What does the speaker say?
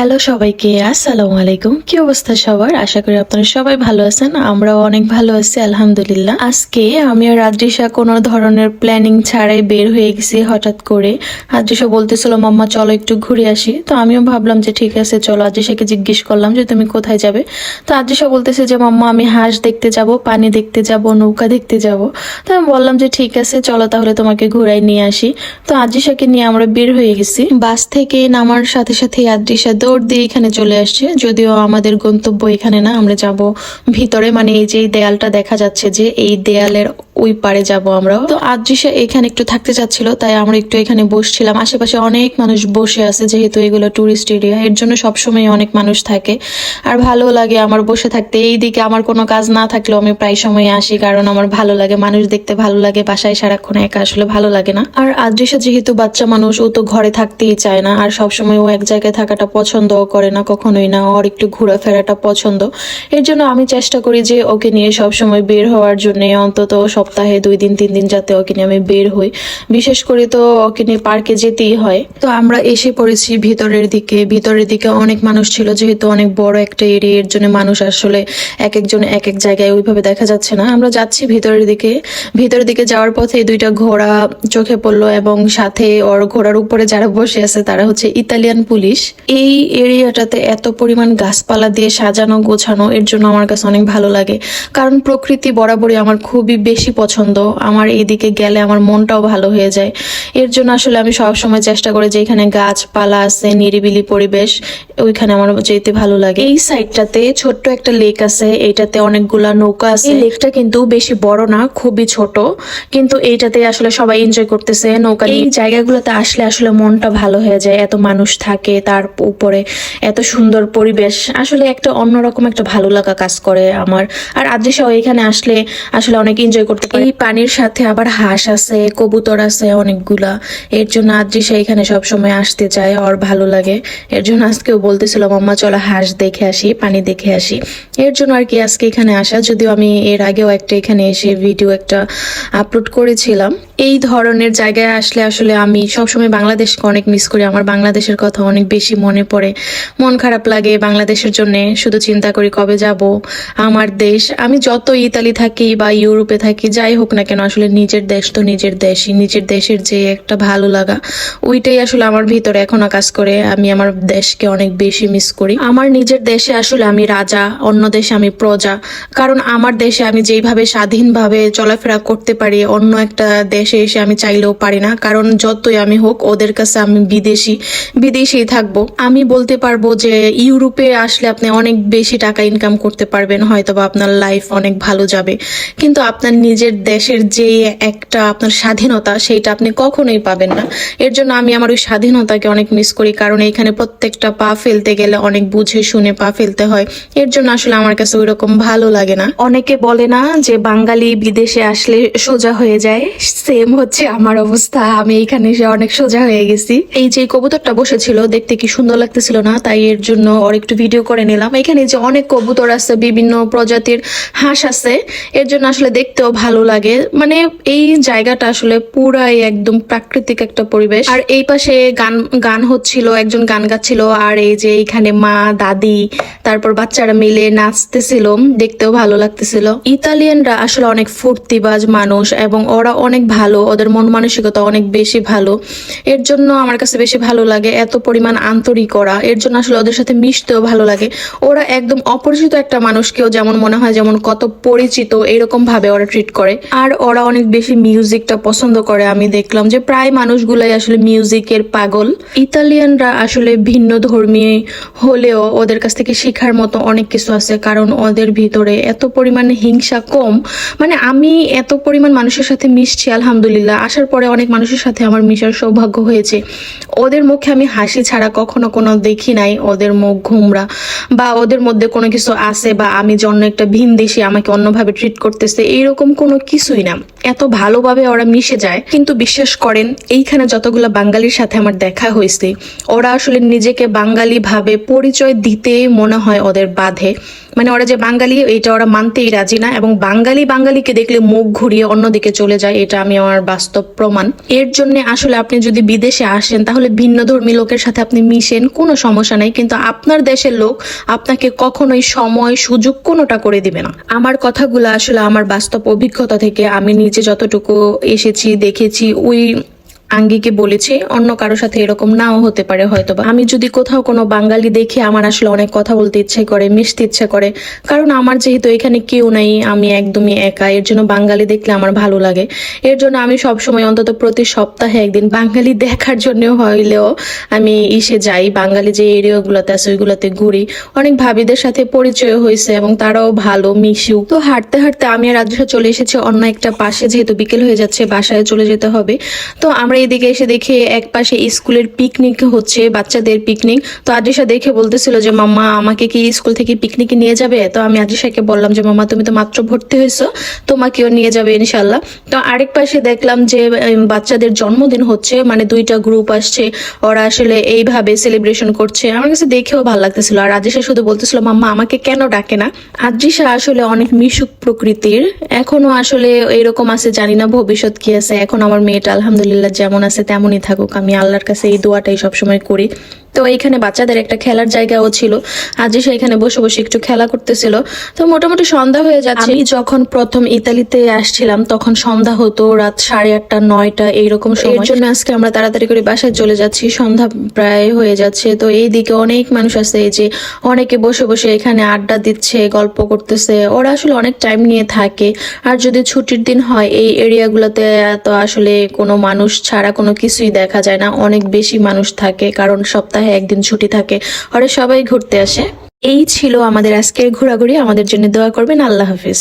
Hello সবাইকে। আসসালামু আলাইকুম। কি অবস্থা সবার? আশা করি আপনারা সবাই ভালো আছেন, আমরাও অনেক ভালো আছি, আলহামদুলিল্লাহ। আজকে আমি আর রাদ্রিসা কোনো ধরনের প্ল্যানিং ছাড়াই বের হয়ে গেছি হঠাৎ করে। রাদ্রিসা বলতেছিল, মাম্মা, চলো একটু ঘুরে আসি। তো আমিও ভাবলাম যে, ঠিক আছে, চলো। আদ্রিসাকে জিজ্ঞেস করলাম যে, তুমি কোথায় যাবে? তো আদ্রিসা বলতেছে যে, মাম্মা, আমি হাঁস দেখতে যাব, পানি দেখতে যাব, নৌকা দেখতে যাব। তো আমি বললাম যে, ঠিক আছে, চলো তাহলে তোমাকে ঘুরাই নিয়ে আসি। তো আদ্রিসাকে নিয়ে আমরা বের হয়ে গেছি। বাস থেকে নামার সাথে সাথে আদ্রিসা দৌড় দিয়ে এখানে চলে আসছে। যদিও আমাদের গন্তব্য এখানে না, আমরা যাব ভিতরে। মানে এই যে দেয়ালটা দেখা যাচ্ছে যে এই দেয়ালের ওই পারে যাব আমরা। তো আদ্রিসা এখানে একটু থাকতে চাচ্ছিল, তাই আমরা একটু এখানে বসছিলাম। আশেপাশে অনেক মানুষ বসে আছে, যেহেতু এগুলো টুরিস্ট এরিয়া এর জন্য সবসময় অনেক মানুষ থাকে। আর ভালো লাগে আমার বসে থাকতে। এই দিকে আমার কোনো কাজ না থাকলেও আমি প্রায় সময় আসি, কারণ আমার ভালো লাগে। মানুষ দেখতে ভালো লাগে, বাসায় সারাক্ষণ একা আসলে ভালো লাগে না। আর আদ্রিসা যেহেতু বাচ্চা মানুষ, ও তো ঘরে থাকতেই চায় না। আর সবসময় ও এক জায়গায় থাকাটা পছন্দও করে না, কখনোই না। ওর একটু ঘোরাফেরাটা পছন্দ। এর জন্য আমি চেষ্টা করি যে ওকে নিয়ে সবসময় বের হওয়ার জন্য। অন্তত সপ্তাহে দুই দিন, তিন দিন যাতে ওকে নিয়ে আমি বের হই। বিশেষ করে তো ওকে নিয়ে পার্কে যেতেই হয়। তো আমরা এসে পড়েছি ভিতরের দিকে। ভিতরের দিকে অনেক মানুষ ছিল, যেহেতু অনেক বড় একটা এরিয়া, এর জন্য মানুষ আসলে এক একজন এক এক জায়গায় ওইভাবে দেখা যাচ্ছে না। আমরা যাচ্ছি ভিতরের দিকে। ভিতরের দিকে যাওয়ার পথে দুইটা ঘোড়া চোখে পড়ল এবং সাথে ওর ঘোড়ার উপরে যারা বসে আছে, তারা হচ্ছে ইতালিয়ান পুলিশ। এই এরিয়াটাতে এত পরিমাণ গাছপালা দিয়ে সাজানো, গোছানো, এর জন্য আমার কাছে অনেক ভালো লাগে। কারণ প্রকৃতি বরাবরই আমার খুবই বেশি পছন্দ। আমার এইদিকে গেলে আমার মনটাও ভালো হয়ে যায়। এর জন্য আসলে আমি সবসময় চেষ্টা করি যে এখানে গাছপালা আছে, নিরিবিলি পরিবেশ, ওইখানে আমার যেতে ভালো লাগে। এই সাইডটাতে ছোট্ট একটা লেক আছে এইটাতে অনেকগুলা নৌকা আছে। এই লেকটা কিন্তু বেশি বড় না, খুবই ছোট। কিন্তু এইটাতে আসলে সবাই এনজয় করতেছে, নৌকা। এই জায়গাগুলোতে আসলে আসলে মনটা ভালো হয়ে যায়, এত মানুষ থাকে, তার উপরে এত সুন্দর পরিবেশ। আসলে একটা অন্যরকম একটা ভালো লাগা কাজ করে আমার। আর আদ্রিসাও এখানে আসলে আসলে অনেক এনজয় করতে পারে। এই পানির সাথে আবার হাঁস আছে, কবুতর আছে অনেকগুলা। এর জন্য আদ্রিসা এখানে সব সময় আসতে চায় আর ভালো লাগে। এর জন্য আজকেও বলতেছিল, মাম্মা, চলো হাঁস দেখে আসি, পানি দেখে আসি। এর জন্য আর কি আজকে এখানে আসা, যদিও আমি এর আগেও একটা এখানে এসে ভিডিও একটা আপলোড করেছিলাম। এই ধরনের জায়গায় আসলে আসলে আমি সবসময় বাংলাদেশকে অনেক মিস করি। আমার বাংলাদেশের কথা অনেক বেশি মনে পড়ে। মন খারাপ লাগে বাংলাদেশের জন্য। শুধু চিন্তা করি কবে যাব, আমার দেশ। আমি যত ইতালি থাকি বা ইউরোপে থাকি, যাই হোক না কেন, আসলে নিজের দেশ তো নিজের দেশই। নিজের দেশের যে একটা ভালো লাগা, ওইটাই আসলে আমার ভিতরে এখনও কাজ করে। আমি আমার দেশকে অনেক বেশি মিস করি। আমার নিজের দেশে আসলে আমি রাজা, অন্য দেশে আমি প্রজা। কারণ আমার দেশে আমি যেইভাবে স্বাধীনভাবে চলাফেরা করতে পারি, অন্য একটা দেশে এসে আমি চাইলেও পারি না। কারণ যতই আমি হোক, ওদের কাছে আমি বিদেশি, বিদেশেই থাকব। আমি বলতে পারব যে, ইউরোপে আসলে আপনি অনেক বেশি টাকা ইনকাম করতে পারবেন হয়তো বা আপনার লাইফ অনেক ভালো যাবে। কিন্তু আপনার নিজের দেশের যে একটা আপনার স্বাধীনতা, সেইটা আপনি কখনোই পাবেন না। এর জন্য আমি আমার ওই স্বাধীনতাকে অনেক মিস করি, কারণ এখানে প্রত্যেকটা পা ফেলতে গেলে অনেক বুঝে শুনে পা ফেলতে হয়। এর জন্য আসলে আমার কাছে ওই রকম ভালো লাগে না। অনেকে বলে না যে, বাঙালি বিদেশে আসলে সোজা হয়ে যায়। সেম হচ্ছে আমার অবস্থা। আমি এখানে এসে অনেক সোজা হয়ে গেছি। এই যে কবুতরটা বসেছিল, দেখতে কি সুন্দর লাগতেছিল না? তাই এর জন্য ওর একটু ভিডিও করে নিলাম। এখানে যে অনেক কবুতর আছে, বিভিন্ন প্রজাতির হাঁস আছে, এর জন্য আসলে দেখতেও ভালো লাগে। মানে এই জায়গাটা আসলে পুরাই একদম প্রাকৃতিক একটা পরিবেশ। আর এই পাশে গান গান হচ্ছিল, একজন গান গাচ্ছিল, আর এই যে এখানে মা, দাদি, তারপর বাচ্চারা মিলে নাচতেছিল, দেখতেও ভালো লাগতেছিল। ইতালিয়ানরা আসলে অনেক ফুর্তিবাজ মানুষ, এবং ওরা অনেক ভালো ওদের মন মানসিকতা অনেক বেশি ভালো। এর জন্য আমার কাছে বেশি ভালো লাগে এত পরিমাণ আন্তরিক ওরা। এর জন্য আসলে ওদের সাথে মিশতেও ভালো লাগে। ওরা একদম অপরিচিত একটা মানুষকেও যেমন মনে হয়, যেমন কত পরিচিত, এরকম ভাবে ওরা ট্রিট করে। আর ওরা অনেক বেশি মিউজিকটা পছন্দ করে, আমি দেখলাম যে প্রায় মানুষগুলাই আসলে মিউজিকের পাগল। ইতালিয়ানরা আসলে ভিন্ন ধর্মী হলেও ওদের কাছ থেকে শেখার মতো অনেক কিছু আছে, কারণ ওদের ভিতরে এত পরিমাণে হিংসা কম। মানে আমি এত পরিমাণ মানুষের সাথে মিশছি আলহামদুলিল্লাহ আসার পরে অনেক মানুষের সাথে আমার মিশার সৌভাগ্য হয়েছে। ওদের মুখে আমি হাসি ছাড়া কখনো কোনো দেখি নাই, ওদের মুখ ঘুমরা বা ওদের মধ্যে কোনো কিছু আছে বা আমি যে অন্য একটা ভিন দেশি আমাকে অন্যভাবে ট্রিট করতেছে, এইরকম কোনো কিছুই না। এত ভালোভাবে ওরা মিশে যায়। কিন্তু বিশ্বাস করেন, এইখানে যতগুলো বাঙালির সাথে আমার দেখা হয়েছে, ওরা আসলে নিজেকে বাঙালি ভাবে পরিচয় দিতে মনে হয় ওদের বাধে। মানে ওরা যে বাঙালি, এটা ওরা মানতেই রাজি না এবং বাঙালি বাঙালিকে দেখলে মুখ ঘুরিয়ে অন্যদিকে চলে যায়, এটা আমি আমার বাস্তব প্রমাণ। এর জন্য আসলে আপনি যদি বিদেশে আসেন, তাহলে ভিন্ন ধর্মী লোকের সাথে আপনি মিশেন, কোনো সমস্যা নাই। কিন্তু আপনার দেশের লোক আপনাকে কখনোই সময়, সুযোগ কোনোটা করে দিবে না। আমার কথাগুলো আসলে আমার বাস্তব অভিজ্ঞতা থেকে আমি নিজে যতটুকু এসেছি, দেখেছি, ওই আঙ্গিকে বলেছি, অন্য কারোর সাথে এরকম নাও হতে পারে হয়তো বা আমি যদি কোথাও কোনো বাঙালি দেখি আমার আসলে অনেক কথা বলতে ইচ্ছে করে, মিশতে ইচ্ছে করে, কারণ আমার যেহেতু এখানে কেউ নাই, আমি একদমই একা, এর জন্য বাঙালি দেখলে আমার ভালো লাগে। এর জন্য আমি সবসময় অন্তত প্রতি সপ্তাহে একদিন বাঙালি দেখার জন্য হইলেও আমি এসে যাই। বাঙালি যে এরিয়াগুলোতে আছে, ওইগুলোতে ঘুরি। অনেক ভাবিদের সাথে পরিচয় হয়েছে এবং তারাও ভালো, মিশুক। তো হাঁটতে হাঁটতে আমি আর চলে এসেছি অন্য একটা পাশে, যেহেতু বিকেল হয়ে যাচ্ছে, বাসায় চলে যেতে হবে। তো আমরা এদিকে এসে দেখি এক পাশে স্কুলের পিকনিক হচ্ছে, বাচ্চাদের পিকনিক তো আদ্রিসা দেখে বলতেছিল যে, মাম্মা, আমাকে কি স্কুল থেকে পিকনিকে নিয়ে যাবে? তো আমি আদ্রিসাকে বললাম যে মামা তুমি তো মাত্র ভর্তি হয়েছো, তোমাকেও নিয়ে যাবে ইনশাল্লাহ তো আরেক পাশে দেখলাম যে বাচ্চাদের জন্মদিন হচ্ছে মানে দুইটা গ্রুপ আসছে। ওরা আসলে এইভাবে সেলিব্রেশন করছে। আমার কাছে দেখেও ভালো লাগতেছিল। আর আদ্রিসা শুধু বলতেছিল, মাম্মা, আমাকে কেন ডাকে না? আদ্রিসা আসলে অনেক মিশুক প্রকৃতির। এখনও আসলে এরকম আছে, জানি না ভবিষ্যৎ কি আছে। এখন আমার মেয়েটা আলহামদুলিল্লাহ যেমন আছে তেমনই থাকুক। আমি আল্লাহর কাছে এই দোয়াটাই সবসময় করি। তো এখানে বাচ্চাদের একটা খেলার জায়গাও ছিল। আদ্রিসা এখানে বসে বসে একটু খেলা করতেছিল। তো মোটামুটি সন্ধ্যা হয়ে যাচ্ছে। আমি যখন প্রথম ইতালিতে আসছিলাম তখন সন্ধ্যা হতো রাত সাড়ে আটটা নয়টা এইরকম সময়। এর জন্য আজকে আমরা তাড়াতাড়ি করে বাসায় চলে যাচ্ছি। সন্ধ্যা প্রায় হয়ে যাচ্ছে। তো এই দিকে অনেক মানুষ আছে এই যে অনেকে বসে বসে এখানে আড্ডা দিচ্ছে গল্প করতেছে। ওরা আসলে অনেক টাইম নিয়ে থাকে। আর যদি ছুটির দিন হয় এই এরিয়াগুলোতে তো আসলে কোনো মানুষ ছাড়া কোনো কিছুই দেখা যায় না। অনেক বেশি মানুষ থাকে কারণ সপ্তাহে একদিন ছুটি থাকে। আর সবাই ঘুরতে আসে। এই ছিল আমাদের আজকের ঘোরাঘুরি। আমাদের জন্য দোয়া করবেন। আল্লাহ হাফিজ।